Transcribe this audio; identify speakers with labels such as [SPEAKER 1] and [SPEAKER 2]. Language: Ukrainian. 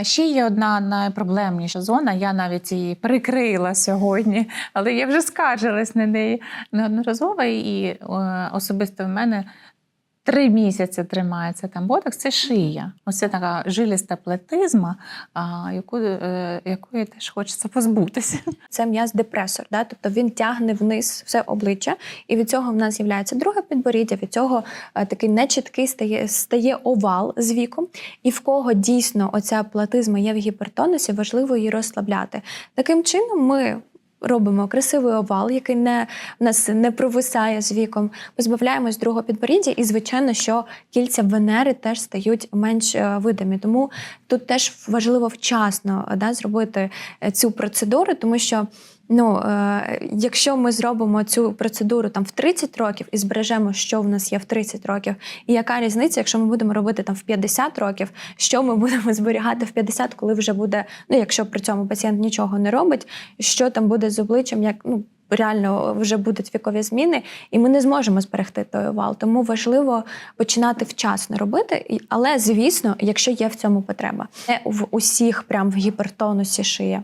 [SPEAKER 1] А ще є одна найпроблемніша зона. Я навіть її прикрила сьогодні, але я вже скаржилась на неї неодноразово. І е, особисто в мене три місяці тримається там ботокс. Це шия. Ось це така жиліста плетизма, а, яку, е, якої теж хочеться позбутися.
[SPEAKER 2] Це м'яз депресор, да? тобто він тягне вниз все обличчя, і від цього в нас з'являється друге підборіддя. Від цього е, такий нечіткий стає, стає овал з віком. І в кого дійсно оця платизма є в гіпертонусі, важливо її розслабляти. Таким чином, ми. Робимо красивий овал, який не в нас не провисає з віком. Позбавляємось другого підборіддя, і звичайно, що кільця Венери теж стають менш е, видимі. Тому тут теж важливо вчасно да, зробити е, цю процедуру, тому що ну, е, якщо ми зробимо цю процедуру там в 30 років і збережемо, що в нас є в 30 років, і яка різниця, якщо ми будемо робити там в 50 років, що ми будемо зберігати в 50, коли вже буде, ну якщо при цьому пацієнт нічого не робить, що там буде з обличчям, як ну. Реально вже будуть вікові зміни, і ми не зможемо зберегти той овал. Тому важливо починати вчасно робити. Але звісно, якщо є в цьому потреба, не в усіх прям в гіпертонусі шия.